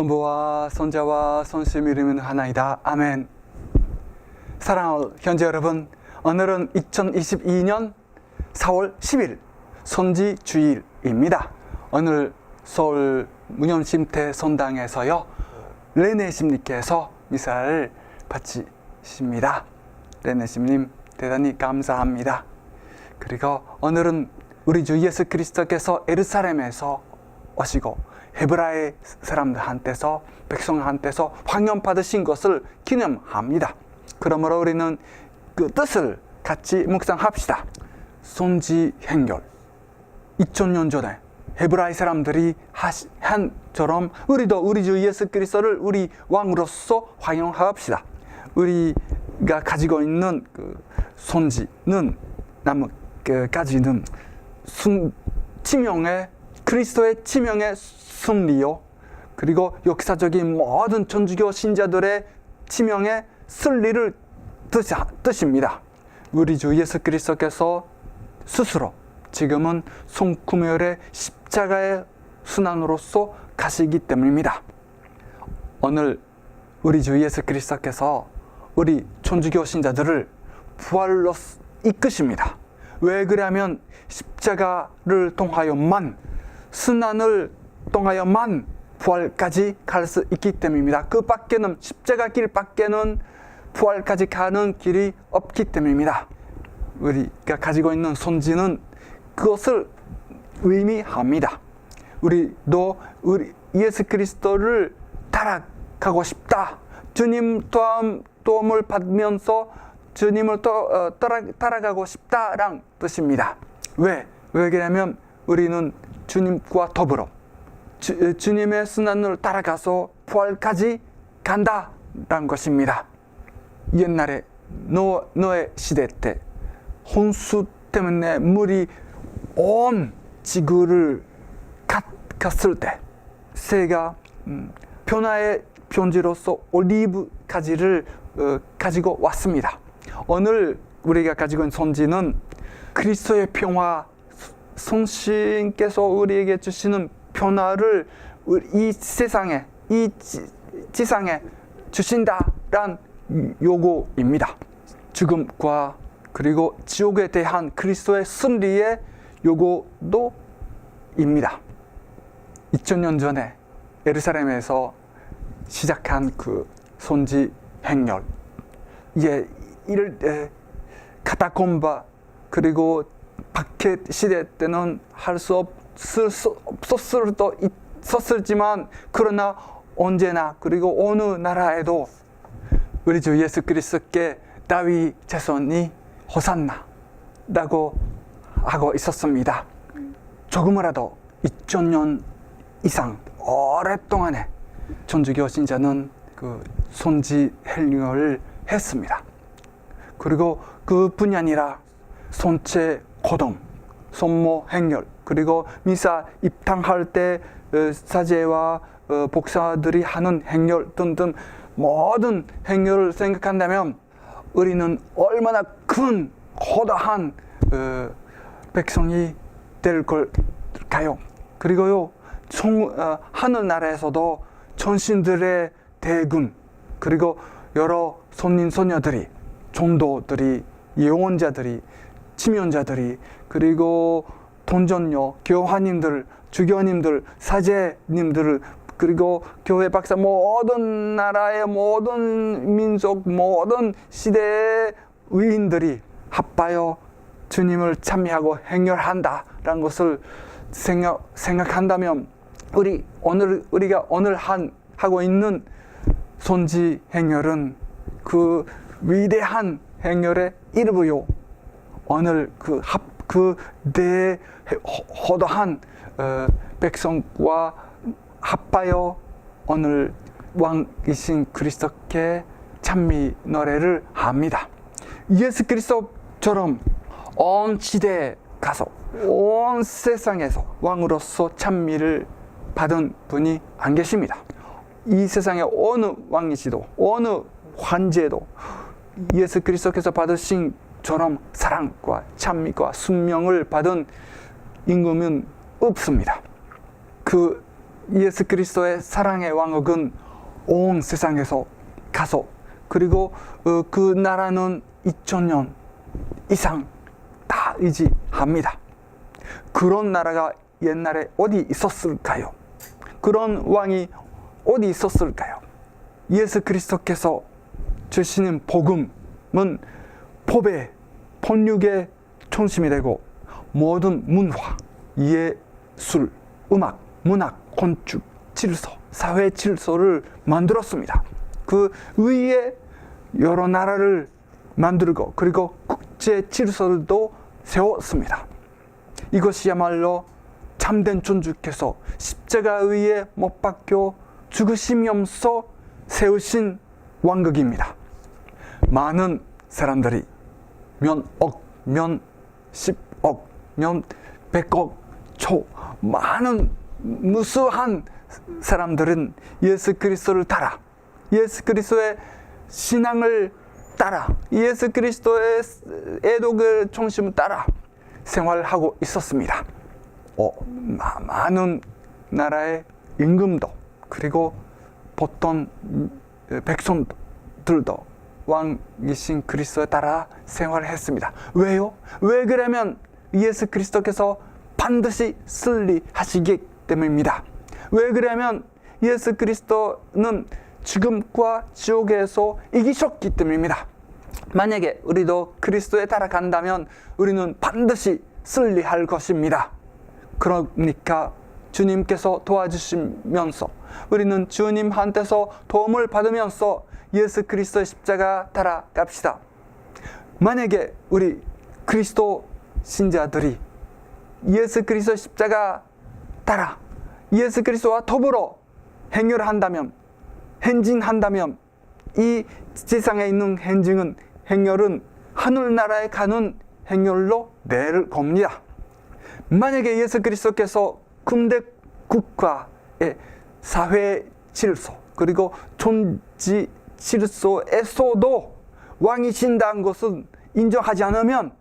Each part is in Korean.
성부와 손자와 손심 이름은 하나이다. 아멘. 사랑하는 현재 여러분, 오늘은 2022년 4월 10일 손지 주일입니다. 오늘 서울 문현심태 선당에서요 레네 심님께서 미사를 바치십니다. 레네 심님 대단히 감사합니다. 그리고 오늘은 우리 주 예수 그리스도께서 에르사렘에서 오시고 헤브라의 사람들한테서 백성한테서 황염 받으신 것을 기념합니다. 그러므로 우리는 그 뜻을 같이 묵상합시다. 손지 행렬 2000년 전에 헤브라이 사람들이 한처럼 우리도 우리 주 예수 그리스도를 우리 왕으로서 환영합시다. 우리가 가지고 있는 그 손지는 나무 그순 치명의 그리스도의 치명의 승리요 그리고 역사적인 모든 천주교 신자들의 치명의 승리를 뜻, 뜻입니다. 우리 주 예수 그리스도께서 스스로 지금은 손구멸의 십자가의 순환으로서 가시기 때문입니다. 오늘 우리 주 예수 그리스도께서 우리 천주교 신자들을 부활로 이끄십니다. 왜 그러냐면 십자가를 통하여만 순환을 통하여만 부활까지 갈 수 있기 때문입니다. 그 밖에는 십자가 길 밖에는 부활까지 가는 길이 없기 때문입니다. 우리가 가지고 있는 손지는 그것을 의미합니다. 우리도 우리 예수 그리스도를 따라가고 싶다. 주님 도움, 도움을 받으면서 주님을 또, 어, 따라, 따라가고 싶다란 뜻입니다. 왜? 왜 그러냐면 우리는 주님과 더불어 주, 주님의 순환을 따라가서 부활까지 간다란 것입니다. 옛날에 노, 노의 시대 때 혼수 때문에 물이 온 지구를 갔, 갔을 때 새가 음, 변화의 편지로서 올리브 가지를 어, 가지고 왔습니다. 오늘 우리가 가지고 있는 손지는 그리스도의 평화 성신께서 우리에게 주시는 변화를 이 세상에 이 지, 지상에 주신다란 요구입니다. 죽음과 그리고 지옥에 대한 그리스도의 승리의 요구도입니다. 2000년 전에 예루살렘에서 시작한 그 손지 행렬, 이제 이를 에, 카타콤바 그리고 박해 시대 때는 할 수 없었을 수도 있었을지만 그러나 언제나 그리고 어느 나라에도 우리 주 예수 그리스도께 다윗 자손이 호산나라고 하고 있었습니다. 조금이라도 2000년 이상 오랫동안에 천주교 신자는 그 손지 행렬을 했습니다. 그리고 그뿐이 아니라 손체 고동, 손모 행렬, 그리고 미사 입당할 때 어, 사제와 어, 복사들이 하는 행렬 등등 모든 행렬을 생각한다면 우리는 얼마나 큰 거대한 어, 백성이 될 걸까요? 그리고요, 총, 하늘나라에서도 전신들의 대군 그리고 여러 손님 손녀들이 종도들이 예언자들이 치면자들이 그리고 돈전녀 교화님들 주교님들 사제님들 그리고 교회 박사 모든 나라의 모든 민족 모든 시대의 위인들이 합하여 주님을 참여하고 행렬한다라는 것을 생각, 생각한다면 우리 오늘 우리가 오늘 한 하고 있는 손지 행렬은 그 위대한 행렬의 일부요. 오늘 그 합, 그대 허도한 어, 백성과 합하여 오늘 왕이신 그리스도께 찬미 노래를 합니다. 예수 그리스도처럼 온 시대에 가서 온 세상에서 왕으로서 찬미를 받은 분이 안 계십니다. 이 세상에 어느 왕이시도 어느 환제도 예수 그리스도께서 받으신 처럼 사랑과 찬미과 순명을 받은 임금은 없습니다. 그 예수 그리스도의 사랑의 왕국은 온 세상에서 가서 그리고 어, 그 나라는 2000년 이상 다 의지합니다. 그런 나라가 옛날에 어디 있었을까요? 그런 왕이 어디 있었을까요? 예수 그리스도께서 주시는 복음은 법의 번육의 중심이 되고 모든 문화, 예술, 음악, 문학, 건축, 질서, 사회 질서를 만들었습니다. 그 위에 여러 나라를 만들고 그리고 국제 질서도 세웠습니다. 이것이야말로 참된 존주께서 십자가 위에 못 박혀 죽으시면서 세우신 왕국입니다. 많은 사람들이 면 억, 면 십억, 면 백억, 초 많은 무수한 사람들은 예수 그리스도를 따라 예수 그리스도의 신앙을 따라 예수 그리스도의 애독의 중심을 따라 생활하고 있었습니다. 어, 마- 많은 나라의 임금도 그리고 보통 백성들도 왕이신 그리스도에 따라 생활했습니다. 왜요? 왜 그러면 예수 그리스도께서 반드시 승리하시기 때문입니다. 왜 그러면 예수 그리스도는 지금과 지옥에서 이기셨기 때문입니다. 만약에 우리도 그리스도에 따라간다면 우리는 반드시 승리할 것입니다. 그러니까 주님께서 도와주시면서 우리는 주님한테서 도움을 받으면서 예수 그리스도의 십자가 따라갑시다. 만약에 우리 그리스도 신자들이 예수 그리스도 십자가 따라 예수 그리스도와 더불어 행렬을 한다면 행진한다면 이 세상에 있는 행진은 행렬은 하늘나라에 가는 행렬로 낼 겁니다. 만약에 예수 그리스도께서 근대 국가의 사회 질서 그리고 존지 질서에서도 왕이신다는 것을 인정하지 않으면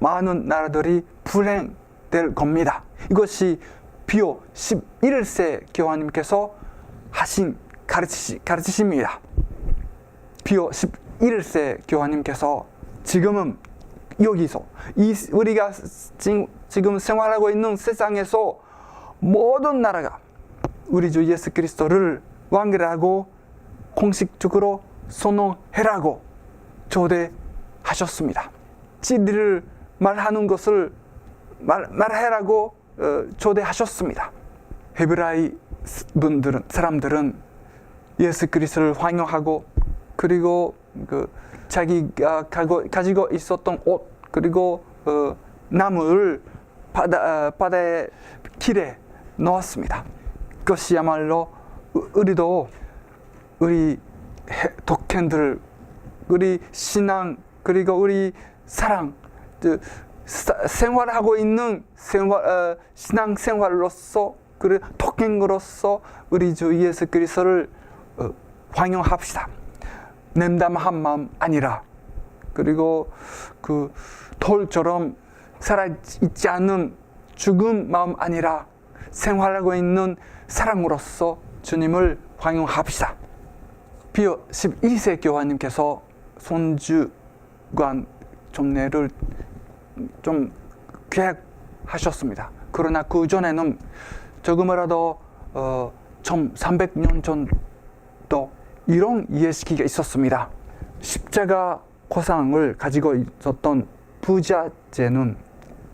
많은 나라들이 불행될 겁니다. 이것이 비오 11세 교황님께서 하신 가르치, 가르치십니다. 비오 11세 교황님께서 지금은 여기서 이 우리가 지금, 지금 생활하고 있는 세상에서 모든 나라가 우리 주 예수 그리스도를 왕이라고 공식적으로 선언해라고 초대하셨습니다. 진리를 말하는 것을 말, 말해라고 어, 초대하셨습니다. 헤브라이 분들은 사람들은 예수 그리스도를 환영하고 그리고 그 자기가 가지고 있었던 옷 그리고 어, 나무를 바다 어, 바다의 길에 놓았습니다. 그것이야말로 우- 우리도 우리 해- 독행들 우리 신앙 그리고 우리 사랑 생활하고 있는 생활 어, 신앙 생활로서 그리고 독행으로서 우리 주 예수 그리스도를 어, 환영합시다. 냉담한 마음 아니라 그리고 그 돌처럼 살아 있지 않는 죽은 마음 아니라 생활하고 있는 사랑으로서 주님을 환영합시다. 비어 12세 교황님께서 손주관 종례를 좀 계획하셨습니다. 그러나 그 전에는 조금이라도 어, 1300년 전도 이런 예식이 있었습니다. 십자가 고상을 가지고 있었던 부자제는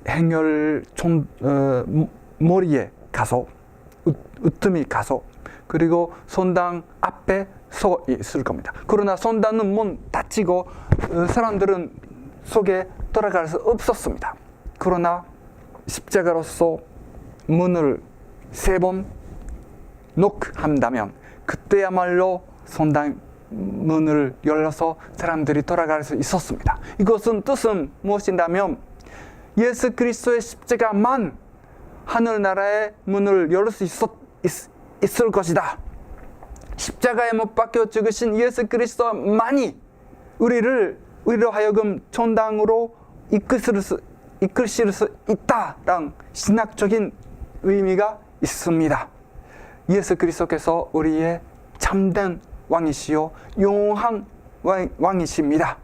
행렬 총 어, 머리에 가서 으- 으뜸이 가서 그리고 선당 앞에 서 있을 겁니다. 그러나 선당은 문 닫히고 어, 사람들은 속에 돌아갈 수 없었습니다. 그러나 십자가로서 문을 세 번 녹한다면 그때야말로 선당 문을 열어서 사람들이 돌아갈 수 있었습니다. 이것은 뜻은 무엇이냐면 예수 그리스도의 십자가만 하늘나라의 문을 열 수 있을 것이다. 십자가에 못 박혀 죽으신 예수 그리스도만이 우리를 우리로 하여금 천당으로 이끌 수, 이끌실 수 있다라는 신학적인 의미가 있습니다. 예수 그리스도께서 우리의 참된 왕이시요 영원한 왕- 왕이십니다.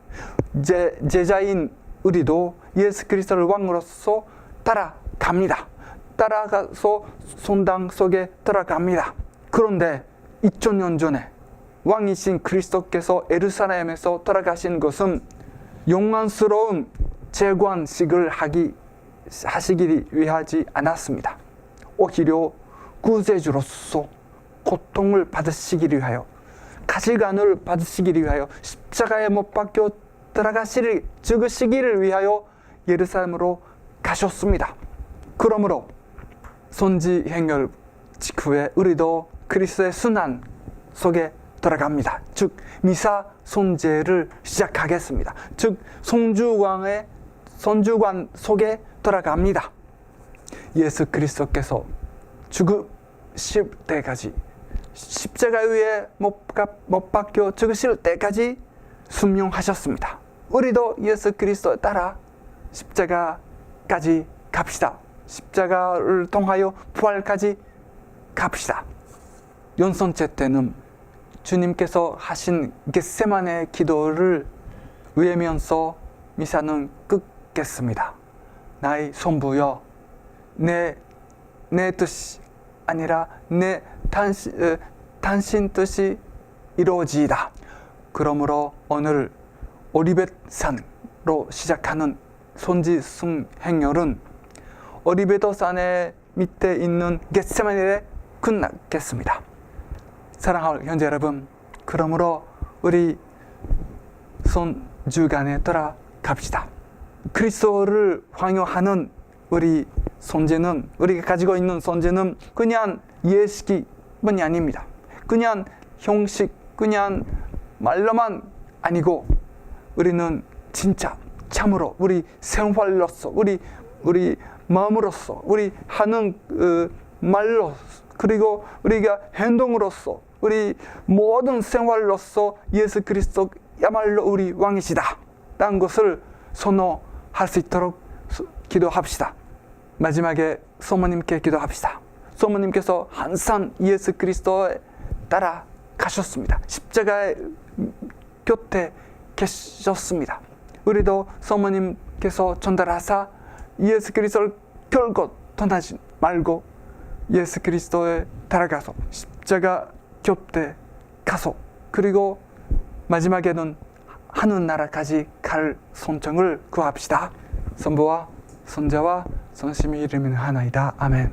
제, 제자인 우리도 예수 그리스도를 왕으로서 따라갑니다. 따라가서 손당 속에 들어갑니다. 그런데 2000년 전에 왕이신 그리스도께서 에루살렘에서 돌아가신 것은 영광스러운 재관식을 하기 하시기 위하지 않았습니다. 오히려 구세주로서 고통을 받으시기 위하여 가시관을 받으시기 위하여 십자가에 못 박혀 들어가시를 죽으시기를 위하여 예루살렘으로 가셨습니다. 그러므로 손지 행렬 직후에 우리도 그리스도의 순환 속에 들어갑니다. 즉 미사 손제를 시작하겠습니다. 즉 송주왕의 손주관 속에 들어갑니다. 예수 그리스도께서 죽으실 때까지 십자가 위에 못 박혀 죽으실 때까지 순명하셨습니다. 우리도 예수 그리스도에 따라 십자가까지 갑시다. 십자가를 통하여 부활까지 갑시다. 연선체 때는 주님께서 하신 겟세만의 기도를 외면서 미사는 끊겠습니다. 나의 손부여 내, 내 뜻이 아니라 내 당신, 어, 당신 뜻이 이루어지이다. 그러므로 오늘 오리벳산으로 시작하는 손지승 행렬은 오리베도 산의 밑에 있는 겟세마니에 끝나겠습니다. 사랑하는 현재 여러분, 그러므로 우리 손주간에 돌아갑시다. 그리스도를 황요하는 우리 존재는 우리가 가지고 있는 존재는 그냥 예식이 뿐이 아닙니다. 그냥 형식, 그냥 말로만 아니고 우리는 진짜 참으로 우리 생활로서 우리 우리 마음으로서 우리 하는 그 말로 그리고 우리가 행동으로서 우리 모든 생활로서 예수 그리스도야말로 우리 왕이시다. 라는 것을 선호할 수 있도록 수- 기도합시다. 마지막에 소모님께 기도합시다. 소모님께서 항상 예수 그리스도에 따라 가셨습니다. 십자가의 곁에 계셨습니다. 우리도 소모님께서 전달하사 예수 그리스도를 결코 떠나지 말고 예수 그리스도에 따라가서 십자가 곁에 가서 그리고 마지막에는 하늘나라까지 갈 선정을 구합시다. 선부와 선자와 선심의 이름은 하나이다. 아멘.